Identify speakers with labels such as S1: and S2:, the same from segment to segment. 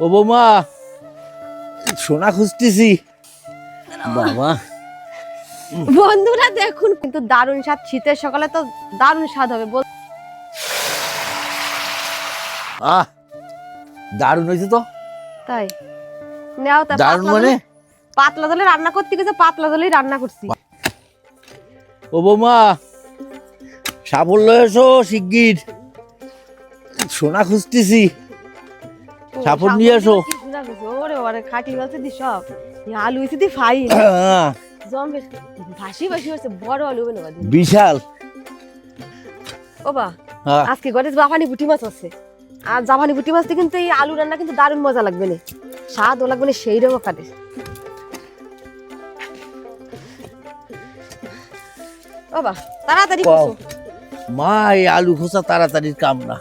S1: ও বৌমা সোনা খুঁজতেছি। বাবা।
S2: বন্ধুরা দেখুন কিন্তু দারুণ স্বাদ। শীতের সকালে তো দারুণ স্বাদ হবে। বল
S1: আহ দারুণ হয়েছে তো।
S2: তাই? নেও তা
S1: দারুণ মানে?
S2: পাতলা জলে রান্না করতে গেছে পাতলা জলেই রান্না করছি।
S1: ও বৌমা সাফল্য এসো শিগগির। সোনা খুঁজতেছি। সাপড় নিয়ে।
S2: কি ওরে বাবা খাটি বলছে দি সব। আলু হয়েছে দি ফাইন।
S1: আহ,
S2: জমবে ভাসি ভাসি হচ্ছে বড় আলু
S1: বিশাল।
S2: ও বা
S1: হ্যাঁ,
S2: আজকে ঘরে জাপানি পুঁটি মাছ আছে। আর জাপানি পুঁটি মাছ কিন্তু এই আলু রান্না কিন্তু দারুণ মজা লাগবে না। স্বাদও লাগবে না সেই রকম কাটে বাবা তাড়াতাড়ি।
S1: মা এই আলু খোসা তাড়াতাড়ির কাম না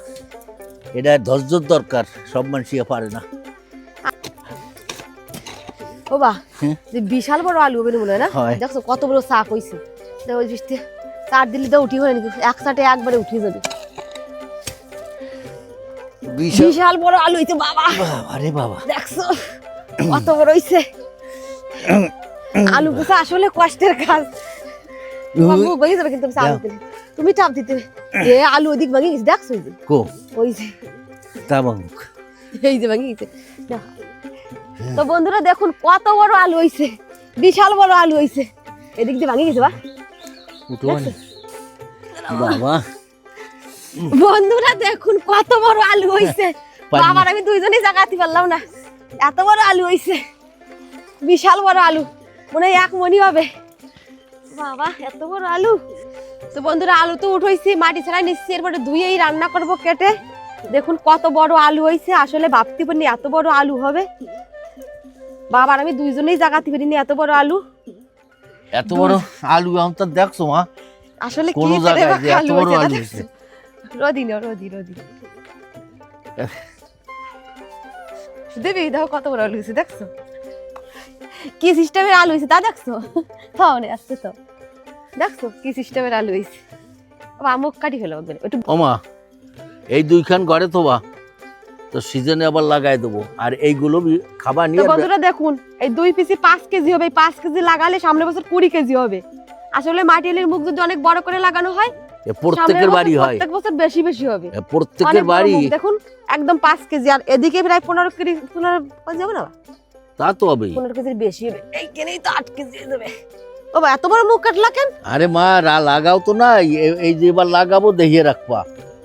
S1: এটা ধৈর্যর দরকার সব মানুষই পারে না।
S2: ও বা যে বিশাল বড় আলু হবে না মনে হয়। না দেখছ কত বড় শাক হইছে। দেখো ওই বৃষ্টি চার দিলে তো উঠি হয় নাকি এক সাথে একবারে উঠে যাবে।
S1: বিশাল
S2: বড় আলু হইছে বাবা।
S1: বাবা রে বাবা।
S2: দেখছ কত বড় হইছে। আলু আসলে কষ্টের কাজ। মুখ যাবে কিন্তু আলু তুমি চাপ দিতে এ আলু ওদিক ভেঙে গেছে দেখছ যে
S1: কো
S2: ওই যে এই যে ভেঙে গেছে তো বন্ধুরা দেখুন কত বড় আলু হইছে বিশাল বড় আলু হইছে এদিক দিয়ে ভাঙি গেছে বা।
S1: বাবা
S2: বন্ধুরা দেখুন কত বড় আলু হইছে। বাবার আমি দুইজনেই জাগাতে পারলাম না এত বড় আলু হইছে বিশাল বড় আলু মনে হয় এক মনি হবে বাবা এত বড় আলু তো বন্ধুরা আলু তো উঠেছি মাটি ছাড়াই নিচ্ছি এরপরে ধুয়েই রান্না করব কেটে। দেখুন কত বড় আলু হইছে আসলে ভাবতে পারিনি এত বড় আলু হবে। বাবার আমি দুইজনেই জাগাতে পারিনি এত বড় আলু।
S1: এত বড় আলু এখন তো দেখছ মা?
S2: আসলে কি
S1: কোনো জায়গায় এত বড় আলু? হইছে।
S2: রদি না রদি রদি। দেবী দেখো কত বড় আলু হয়েছে দেখছ? কি সিস্টেমের আলু হয়েছে তা দেখছ? থাও নে আসতে তো। দেখছ কি সিস্টেমের আলু হয়েছে মুখ কাটি ফেলো একটু
S1: ওমা এই দুইখান ঘরে তো বা তো সিজনে আবার লাগাই দেবো। আর এইগুলো খাবার নিয়ে
S2: বন্ধুরা দেখুন এই দুই পিসি পাঁচ কেজি হবে এই পাঁচ কেজি লাগালে সামনের বছর কুড়ি কেজি হবে। আসলে মাটিয়ালির মুখ যদি অনেক বড় করে লাগানো হয়
S1: প্রত্যেকের বাড়ি হয়।
S2: প্রত্যেক বছর বেশি বেশি হবে।
S1: প্রত্যেকের
S2: বাড়ি দেখুন একদম পাঁচ কেজি আর এদিকে প্রায় পনেরো কেজি পনেরো হবে না
S1: তা তো হবেই।
S2: পনেরো কেজির বেশি হবে। এইখানেই তো আট কেজি যাবে। ও এত বড় মুখ কাটলা কেন?
S1: আরে মা রা- লাগাও তো না এই- যে এবার লাগাবো দেখিয়ে রাখবা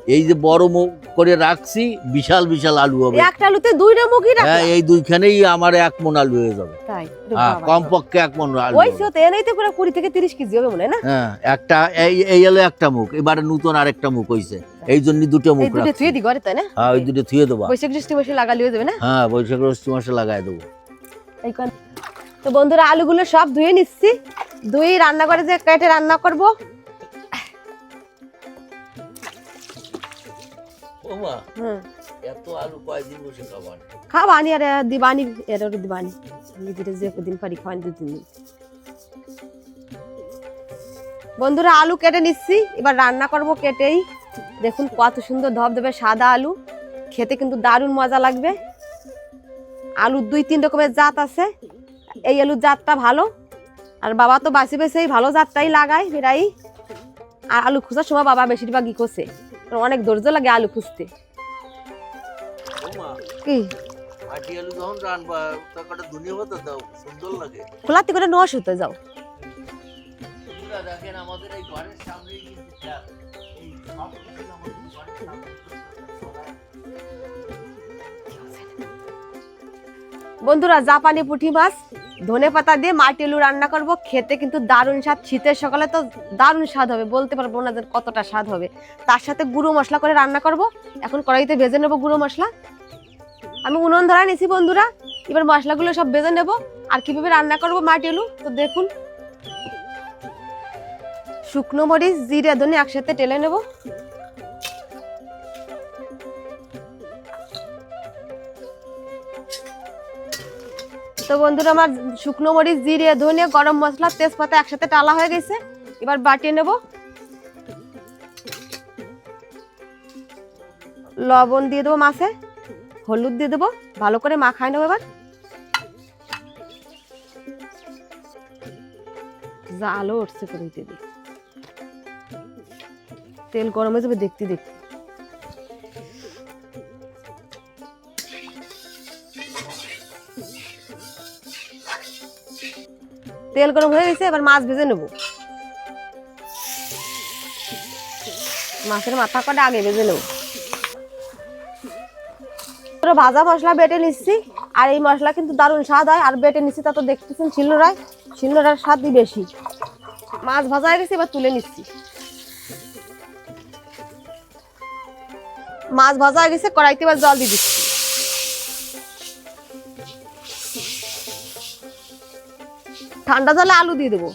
S1: এই যে বড় মুখ করে রাখছি বিশাল বিশাল আলু হবে।
S2: একটা আলুতে দুইটা মুখই
S1: হ্যাঁ এই দুইখানেই আমার এক মন আলু হয়ে যাবে।
S2: তাই
S1: হ্যাঁ কমপক্ষে এক মন আলু
S2: ওই তো এনেই তো পুরো কুড়ি থেকে তিরিশ কেজি হবে মনে না?
S1: হ্যাঁ একটা এই এই হলো একটা মুখ এবারে নতুন আরেকটা মুখ হইছে। এই জন্য দুটো মুখ
S2: দুটো থুয়ে দি তাই না?
S1: হ্যাঁ ওই দুটো থুয়ে দেবা।
S2: বৈশাখ জ্যৈষ্ঠ মাসে লাগালে হয়ে যাবে না?
S1: হ্যাঁ বৈশাখ জ্যৈষ্ঠ মাসে লাগাই দেবো।
S2: এই কন- তো বন্ধুরা আলুগুলো সব ধুয়ে নিচ্ছি। ধুয়ে রান্না করে যে কেটে রান্না করব।
S1: ওমা
S2: হুম।
S1: এত আলু কয়দিন বসে খাবার?
S2: খাবানি আর দিবানি এর দিবানি। নিজের যে দিন পারি খাওয়ানি দু তিন দিন। বন্ধুরা আলু কেটে নিচ্ছি। এবার রান্না করব কেটেই। দেখুন কত সুন্দর ধবধবে সাদা আলু। খেতে কিন্তু দারুণ মজা লাগবে। আলুর দুই তিন রকমের জাত আছে। এই আলুর জাতটা ভালো। আর বাবা তো বাসি বেসেই ভালো জাতটাই লাগায় বেড়াই। আর আলু খোঁজার সময় বাবা বেশিরভাগই খোঁজে। অনেক ধৈর্য লাগে আলু খুঁজতে। কি? খোলাতে করে যাও।
S1: বন্ধুরা
S2: জাপানি পুঁটি মাছ ধনে পাতা দিয়ে মাটি আলু রান্না করব, খেতে কিন্তু দারুণ স্বাদ। শীতের সকালে তো দারুণ স্বাদ হবে, বলতে পারব না কতটা স্বাদ হবে। তার সাথে গুঁড়ো মশলা করে রান্না করব, এখন কড়াইতে ভেজে নেব গুঁড়ো মশলা। আমি উনুন ধরা নিছি বন্ধুরা, এবার মশলাগুলো সব ভেজে নেব। আর কীভাবে রান্না করব মাটি আলু, তো দেখুন। শুকনো মরিচ, জিরে, ধনে একসাথে টেলে নেব। তো বন্ধুরা, আমার শুকনো মরিচ, জিরে ধনে গরম মশলা, তেজপাতা একসাথে টালা হয়ে গেছে। এবার বাটিয়ে নেব। লবণ দিয়ে দেবো মাছে, হলুদ দিয়ে দেবো, ভালো করে মাখাই নেব এবার। আলো উঠছে করে দিতে দিই তেল গরম হয়ে যাবে দেখতে দেখতে। তেল গরম হয়ে গেছে, এবার মাছ ভেজে নেব। মাছের মাথা কটা আগে ভেজে নেব। ভাজা মশলা বেটে নিচ্ছি, আর এই মশলা কিন্তু দারুণ স্বাদ হয়, আর বেটে নিচ্ছি, তা তো দেখতেছেন শিলনোড়ায়। শিলনোড়ার স্বাদই বেশি। মাছ ভাজা হয়ে গেছে, এবার তুলে নিচ্ছি। মাছ ভাজা হয়ে গেছে, কড়াইতে এবার জল দিয়ে দিচ্ছি। ঠান্ডা জলে আলু দিয়ে দেবো।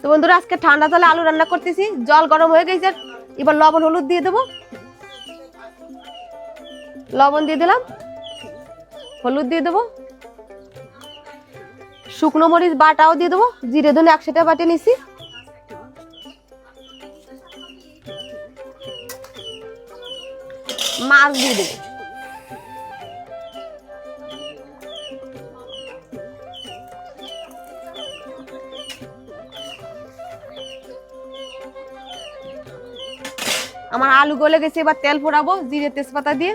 S2: তো বন্ধুরা, আজকে ঠান্ডা জলে আলু রান্না করতেছি। জল গরম হয়ে গেছে, এবার লবণ, হলুদ দিয়ে দেবো। লবণ দিয়ে দিলাম, হলুদ দিয়ে দেবো। শুকনো মরিচ বাটাও দিয়ে দেবো, জিরে ধনে একসাথে বাটে নিছি। মাছ দিয়ে দেবো। আমার আলু গলে গেছে, এবার তেল ফোড়াবো জিরে তেজপাতা দিয়ে।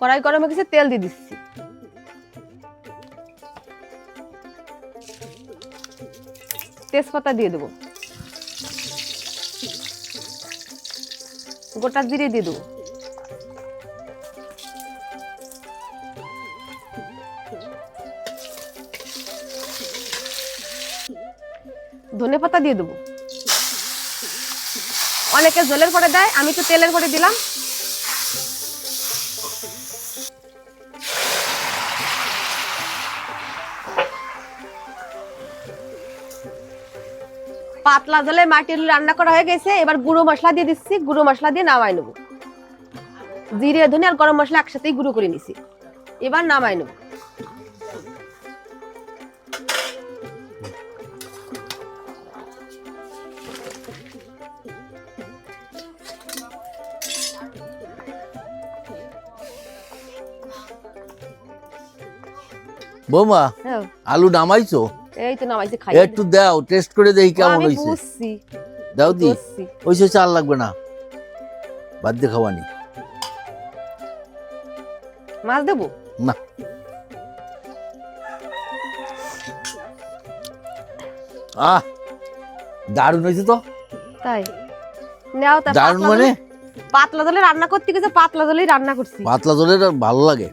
S2: কড়াই গরম গেছে, তেল দিয়ে দিচ্ছি। তেজপাতা দিয়ে দেবো। গোটা জিরে দিয়ে দেবো। ধনে পাতা দিয়ে দেবো। অনেকে জলের পরে দেয়, আমি তো তেলের পরে দিলাম। পাতলা জলে মাটির রান্না করা হয়ে গেছে। এবার গুঁড়ো মশলা দিয়ে দিচ্ছি। গুঁড়ো মশলা দিয়ে নামাই নেব। জিরে ধনে আর গরম মশলা একসাথেই গুঁড়ো করে নিছি। এবার নামাই নেব।
S1: বৌমা
S2: হ্যাঁ।
S1: আলু নামাইছো?
S2: এই তো নামাইছি খাই
S1: একটু দাও টেস্ট করে দেখি কেমন
S2: বুঝছি
S1: দাও দি। চাল লাগবে না। বাদ দিয়ে খাওয়ানি।
S2: মাছ দেবো?
S1: না। আহ দারুণ হয়েছে তো।
S2: তাই। নাও তা
S1: দারুণ মানে?
S2: জলে- পাতলা জলে রান্না করতে গেছে পাতলা জলেই রান্না করছি।
S1: পাতলা আর ভালো লাগে।